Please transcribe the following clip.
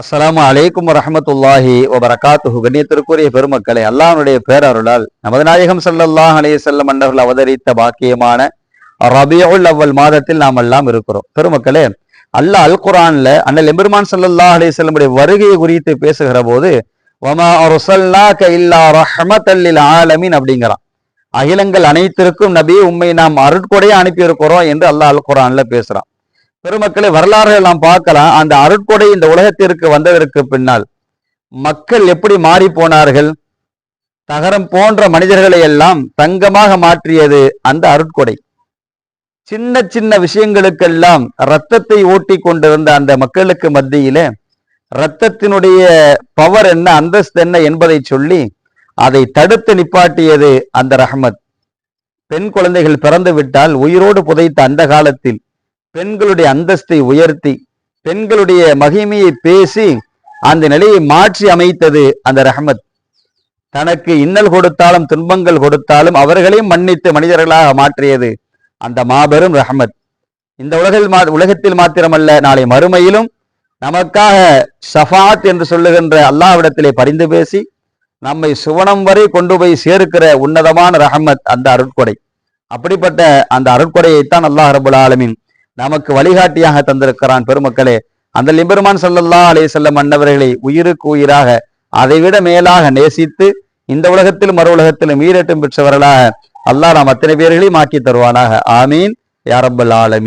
அஸ்லாம் அலைக்கும் வரஹமத்துல்லாஹி வபரகாத்து கண்ணியத்திற்குரிய பெருமக்களை அல்லாஹனுடைய பேரருளால் நமது நாயகம் சல்லல்லாஹ் அலைய செல்லம் அன்னவர்கள் அவதரித்த பாக்கியமான ரபியுல் அவ்வல் மாதத்தில் நாம் எல்லாம் இருக்கிறோம். பெருமக்களே அல்லாஹ் அல் குரான்ல அண்ணல் எம்பெருமான் சல்லல்லாஹ் அலைய செல்லமுடைய வருகையை குறித்து பேசுகிற போது வமா இல்லா அப்படிங்கிறான். அகிலங்கள் அனைத்திற்கும் நபி உண்மை நாம் அருட்கொடையை அனுப்பி இருக்கிறோம் என்று அல்லாஹ் அல் குரான்ல பேசுறான். பெருமக்களை வரலாறுகள் நாம் பார்க்கலாம். அந்த அருட்கொடை இந்த உலகத்திற்கு வந்ததற்கு பின்னால் மக்கள் எப்படி மாறி போனார்கள்? தகரம் போன்ற மனிதர்களை எல்லாம் தங்கமாக மாற்றியது அந்த அருட்கொடை. சின்ன சின்ன விஷயங்களுக்கெல்லாம் ரத்தத்தை ஊட்டி கொண்டிருந்த அந்த மக்களுக்கு மத்தியில ரத்தத்தினுடைய பவர் என்ன அந்தஸ்து என்ன என்பதை சொல்லி அதை தடுத்து நிப்பாட்டியது அந்த ரஹமத். பெண் குழந்தைகள் பிறந்து விட்டால் உயிரோடு புதைத்த அந்த காலத்தில் பெண்களுடைய அந்தஸ்தை உயர்த்தி பெண்களுடைய மகிமையை பேசி அந்த நிலையை மாற்றி அமைத்தது அந்த ரஹமத். தனக்கு இன்னல் கொடுத்தாலும் துன்பங்கள் கொடுத்தாலும் அவர்களையும் மன்னித்து மனிதர்களாக மாற்றியது அந்த மாபெரும் ரஹமத். இந்த உலகில் மா உலகத்தில் மாத்திரமல்ல நாளை மறுமையிலும் நமக்காக ஷஃபாத் என்று சொல்லுகின்ற அல்லாவிடத்திலே பரிந்து பேசி நம்மை சுவனம் வரை கொண்டு போய் சேர்க்கிற உன்னதமான ரஹமத் அந்த அருட்கொடை. அப்படிப்பட்ட அந்த அருட்கொடையைத்தான் அல்லாஹ் ரபுல் ஆலமின் நமக்கு வழிகாட்டியாக தந்திருக்கிறான் பெருமக்களே. அந்த லிபெருமான் ஸல்லல்லாஹு அலே செல்லம் அன்னவர்களை உயிருக்கு உயிராக அதைவிட மேலாக நேசித்து இந்த உலகத்திலும் மறு உலகத்திலும் ஈரட்டும் பெற்றவர்களாக அல்லாஹ் நாம் அத்தனை பேர்களையும் மாற்றி தருவானாக. ஆமீன். யா ஆலமி